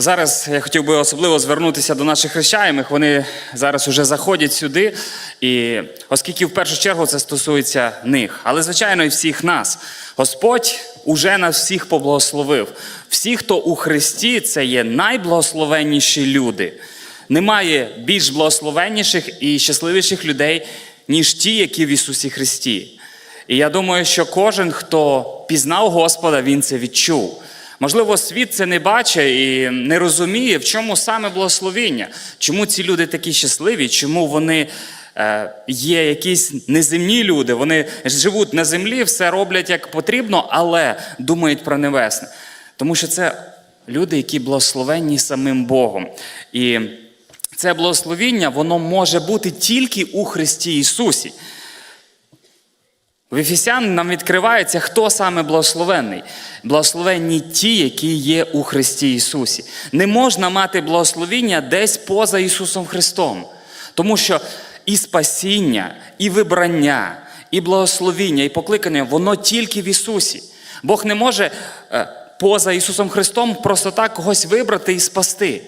Зараз я хотів би особливо звернутися до наших хрещаємих. Вони зараз уже заходять сюди, і оскільки в першу чергу це стосується них, але звичайно і всіх нас. Господь уже нас всіх поблагословив. Всі, хто у Христі, це є найблагословенніші люди. Немає більш благословенніших і щасливіших людей, ніж ті, які в Ісусі Христі. І я думаю, що кожен, хто пізнав Господа, він це відчув. Можливо, світ це не бачить і не розуміє, в чому саме благословіння, чому ці люди такі щасливі, чому вони е, є якісь неземні люди, вони живуть на землі, все роблять як потрібно, але думають про небесне. Тому що це люди, які благословенні самим Богом. І це благословіння, воно може бути тільки у Христі Ісусі. В Ефесян нам відкривається, хто саме благословенний. Благословенні ті, які є у Христі Ісусі. Не можна мати благословіння десь поза Ісусом Христом. Тому що і спасіння, і вибрання, і благословіння, і покликання, воно тільки в Ісусі. Бог не може е, поза Ісусом Христом просто так когось вибрати і спасти.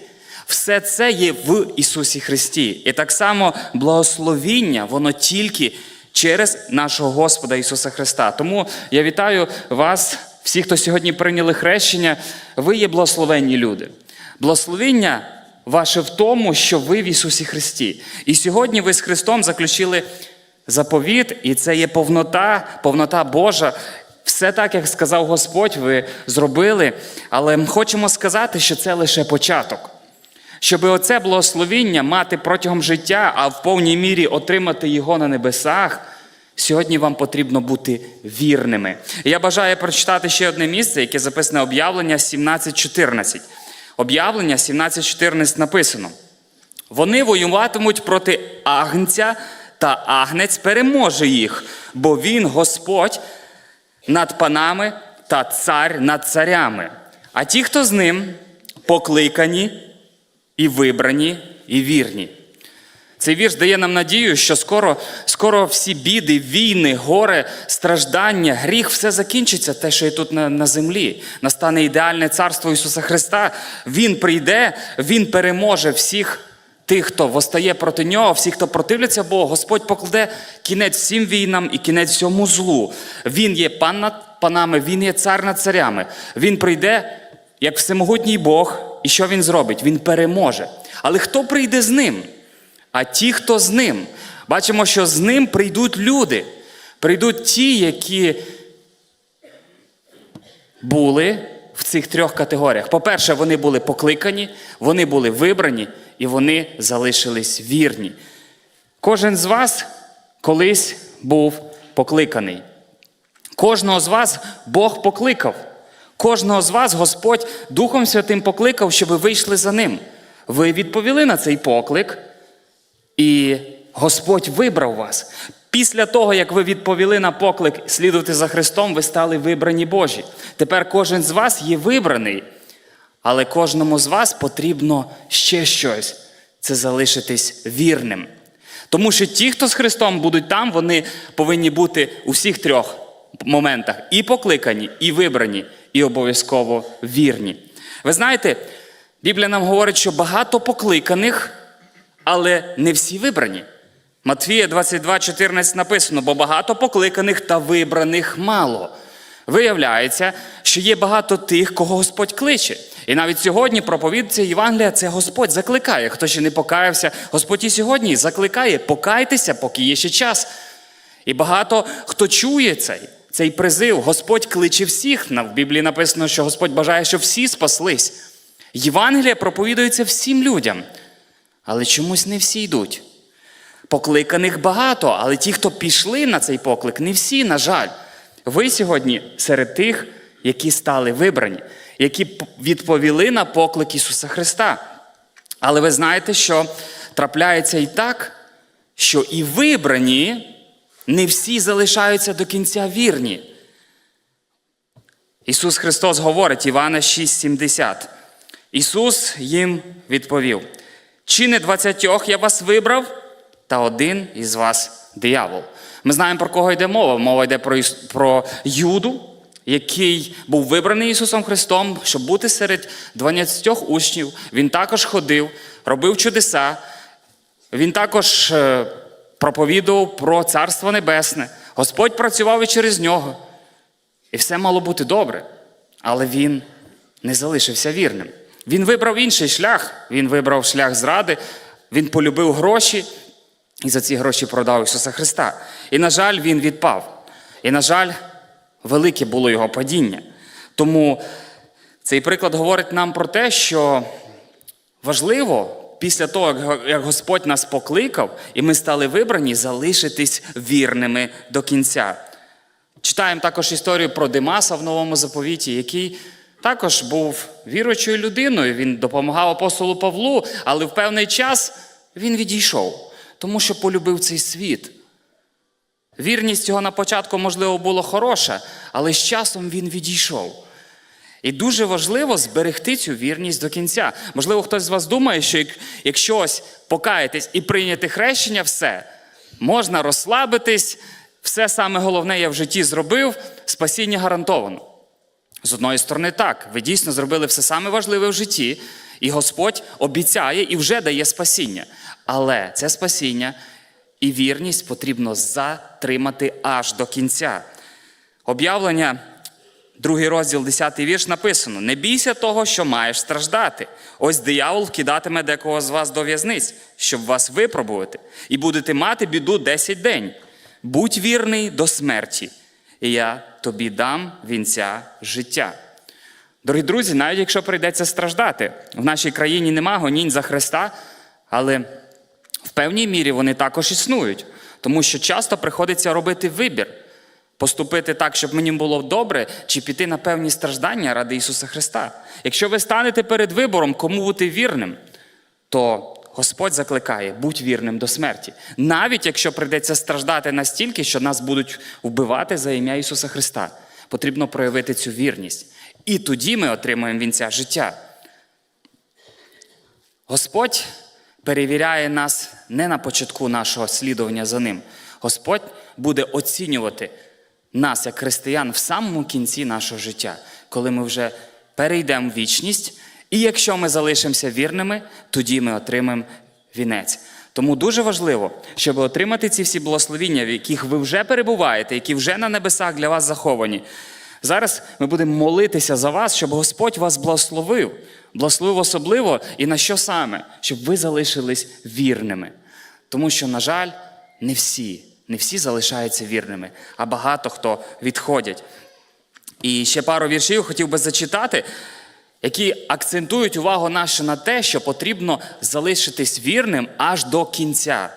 Все це є в Ісусі Христі. І так само благословіння, воно тільки через нашого Господа Ісуса Христа. Тому я вітаю вас, всіх, хто сьогодні прийняли хрещення. Ви є благословенні люди. Благословіння ваше в тому, що ви в Ісусі Христі. І сьогодні ви з Христом заключили заповіт, і це є повнота, повнота Божа. Все так, як сказав Господь, ви зробили. Але ми хочемо сказати, що це лише початок. Щоб оце благословіння мати протягом життя, а в повній мірі отримати його на небесах, сьогодні вам потрібно бути вірними. Я бажаю прочитати ще одне місце, яке записане об'явлення 17.14. Об'явлення 17.14 написано. Вони воюватимуть проти агнця, та агнець переможе їх, бо він Господь над панами та цар над царями. А ті, хто з ним, покликані і вибрані, і вірні. Цей вірш дає нам надію, що скоро, скоро всі біди, війни, горе, страждання, гріх, все закінчиться, те, що є тут на, на землі. Настане ідеальне царство Ісуса Христа. Він прийде, Він переможе всіх тих, хто восстає проти нього, всіх, хто противляться Богу. Господь покладе кінець всім війнам і кінець всьому злу. Він є пан над панами, він є цар над царями. Він прийде як всемогутній Бог, і що він зробить? Він переможе. Але хто прийде з ним? А ті, хто з ним. Бачимо, що з ним прийдуть люди. Прийдуть ті, які були в цих трьох категоріях. По-перше, вони були покликані, вони були вибрані і вони залишились вірні. Кожен з вас колись був покликаний. Кожного з вас Бог покликав. Кожного з вас Господь Духом Святим покликав, щоб ви вийшли за ним. Ви відповіли на цей поклик, і Господь вибрав вас. Після того, як ви відповіли на поклик слідувати за Христом, ви стали вибрані Божі. Тепер кожен з вас є вибраний, але кожному з вас потрібно ще щось це залишитись вірним. Тому що ті, хто з Христом будуть там, вони повинні бути у всіх трьох моментах: і покликані, і вибрані, і обов'язково вірні. Ви знаєте, Біблія нам говорить, що багато покликаних, але не всі вибрані. Матвія 22,14 написано, бо багато покликаних та вибраних мало. Виявляється, що є багато тих, кого Господь кличе. І навіть сьогодні проповідця Євангелія це Господь закликає. Хто ще не покаявся, Господь і сьогодні закликає, покайтеся, поки є ще час. І багато хто чує цей, цей призив. Господь кличе всіх. В Біблії написано, що Господь бажає, щоб всі спаслись. Євангелія проповідується всім людям, але чомусь не всі йдуть. Покликаних багато, але ті, хто пішли на цей поклик, не всі, на жаль. Ви сьогодні серед тих, які стали вибрані, які відповіли на поклик Ісуса Христа. Але ви знаєте, що трапляється і так, що і вибрані не всі залишаються до кінця вірні. Ісус Христос говорить, Івана 6,70. Ісус їм відповів: чи не двадцятьох я вас вибрав, та один із вас диявол. Ми знаємо, про кого йде мова. Мова йде про, про Юду, який був вибраний Ісусом Христом, щоб бути серед 12 учнів. Він також ходив, робив чудеса. Він також е, проповідував про Царство Небесне. Господь працював і через нього. І все мало бути добре. Але він не залишився вірним. Він вибрав інший шлях. Він вибрав шлях зради, він полюбив гроші і за ці гроші продав Ісуса Христа. І, на жаль, він відпав. І, на жаль, велике було його падіння. Тому цей приклад говорить нам про те, що важливо після того, як Господь нас покликав, і ми стали вибрані, залишитись вірними до кінця. Читаємо також історію про Димаса в новому заповіті, який також був віруючою людиною. Він допомагав апостолу Павлу, але в певний час він відійшов, тому що полюбив цей світ. Вірність його на початку, можливо, була хороша, але з часом він відійшов. І дуже важливо зберегти цю вірність до кінця. Можливо, хтось з вас думає, що якщо ось покаятись і прийняти хрещення, все, можна розслабитись, все саме головне я в житті зробив, спасіння гарантовано. З одної сторони, так, ви дійсно зробили все саме важливе в житті, і Господь обіцяє і вже дає спасіння. Але це спасіння і вірність потрібно затримати аж до кінця. Об'явлення, другий розділ, 10 вірш написано: Не бійся того, що маєш страждати. Ось диявол вкидатиме декого з вас до в'язниць, щоб вас випробувати, і будете мати біду 10 день. Будь вірний до смерті, і я тобі дам вінця життя. Дорогі друзі, навіть якщо прийдеться страждати, в нашій країні нема гонінь за Христа, але в певній мірі вони також існують, тому що часто приходиться робити вибір, поступити так, щоб мені було добре, чи піти на певні страждання ради Ісуса Христа. Якщо ви станете перед вибором, кому бути вірним, то Господь закликає, будь вірним до смерті. Навіть якщо прийдеться страждати настільки, що нас будуть вбивати за ім'я Ісуса Христа, потрібно проявити цю вірність. І тоді ми отримаємо вінця життя. Господь перевіряє нас не на початку нашого слідування за ним. Господь буде оцінювати нас, як християн, в самому кінці нашого життя, коли ми вже перейдемо в вічність, і якщо ми залишимося вірними, тоді ми отримаємо вінець. Тому дуже важливо, щоб отримати ці всі благословіння, в яких ви вже перебуваєте, які вже на небесах для вас заховані. Зараз ми будемо молитися за вас, щоб Господь вас благословив, благословив особливо і на що саме? Щоб ви залишились вірними. Тому що, на жаль, не всі, не всі залишаються вірними, а багато хто відходять. І ще пару віршів хотів би зачитати, які акцентують увагу нашу на те, що потрібно залишитись вірним аж до кінця.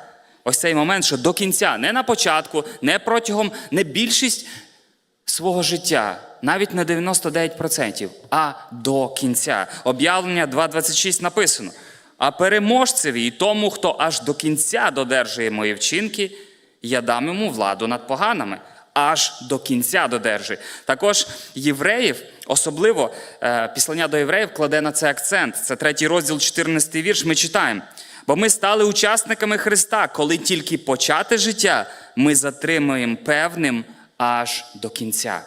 Ось цей момент, що до кінця, не на початку, не протягом, не більшість свого життя, навіть на 99%, а до кінця. Об'явлення 2.26 написано. А переможцеві і тому, хто аж до кінця додержує мої вчинки, я дам йому владу над поганими. Аж до кінця додержує. Також євреїв, особливо е, післання до євреїв, кладе на це акцент. Це третій розділ, 14 вірш. Ми читаємо. Бо ми стали учасниками Христа, коли тільки почати життя, ми затримуємо певним аж до кінця.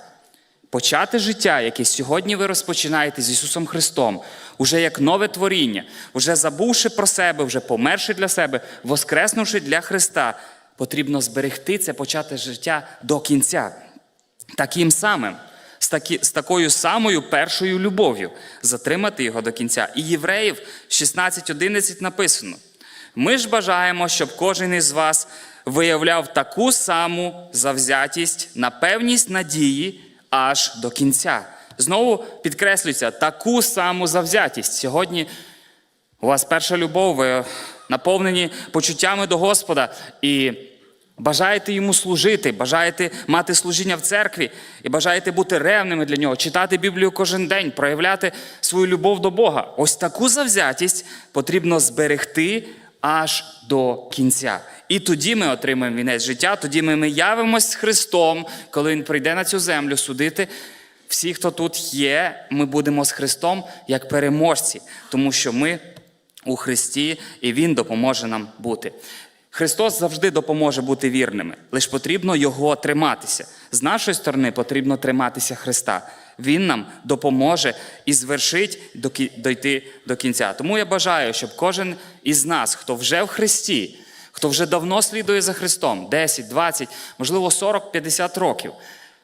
Почати життя, яке сьогодні ви розпочинаєте з Ісусом Христом, уже як нове творіння, вже забувши про себе, вже померши для себе, воскреснувши для Христа, потрібно зберегти це почати життя до кінця. Таким самим, з, такі, з такою самою першою любов'ю, затримати його до кінця. І євреїв 16.11 написано: ми ж бажаємо, щоб кожен із вас виявляв таку саму завзятість на певність надії аж до кінця. Знову підкреслюється таку саму завзятість. Сьогодні у вас перша любов, ви наповнені почуттями до Господа і бажаєте йому служити, бажаєте мати служіння в церкві і бажаєте бути ревними для нього, читати Біблію кожен день, проявляти свою любов до Бога. Ось таку завзятість потрібно зберегти аж до кінця. І тоді ми отримаємо вінець життя, тоді ми, ми явимось з Христом, коли Він прийде на цю землю судити. Всі, хто тут є, ми будемо з Христом як переможці, тому що ми у Христі і Він допоможе нам бути. Христос завжди допоможе бути вірними, лише потрібно його триматися. З нашої сторони потрібно триматися Христа. Він нам допоможе і звершить до дойти до кінця. Тому я бажаю, щоб кожен із нас, хто вже в Христі, хто вже давно слідує за Христом, 10, 20, можливо, 40, 50 років,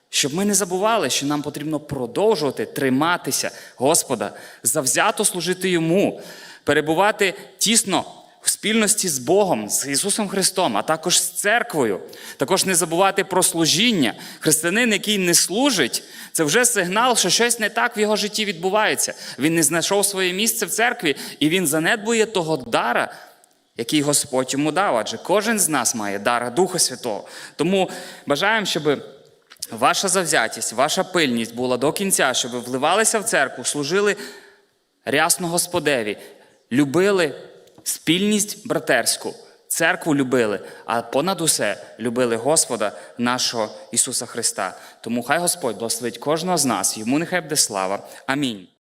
щоб ми не забували, що нам потрібно продовжувати триматися Господа, завзято служити Йому, перебувати тісно в спільності з Богом, з Ісусом Христом, а також з церквою. Також не забувати про служіння. Християнин, який не служить, це вже сигнал, що щось не так в його житті відбувається. Він не знайшов своє місце в церкві, і він занедбує того дара, який Господь йому дав. Адже кожен з нас має дара Духа Святого. Тому бажаємо, щоб ваша завзятість, ваша пильність була до кінця, щоб ви вливалися в церкву, служили рясно Господеві, любили спільність братерську, церкву любили, а понад усе любили Господа нашого Ісуса Христа. Тому хай Господь благословить кожного з нас, йому нехай буде слава. Амінь.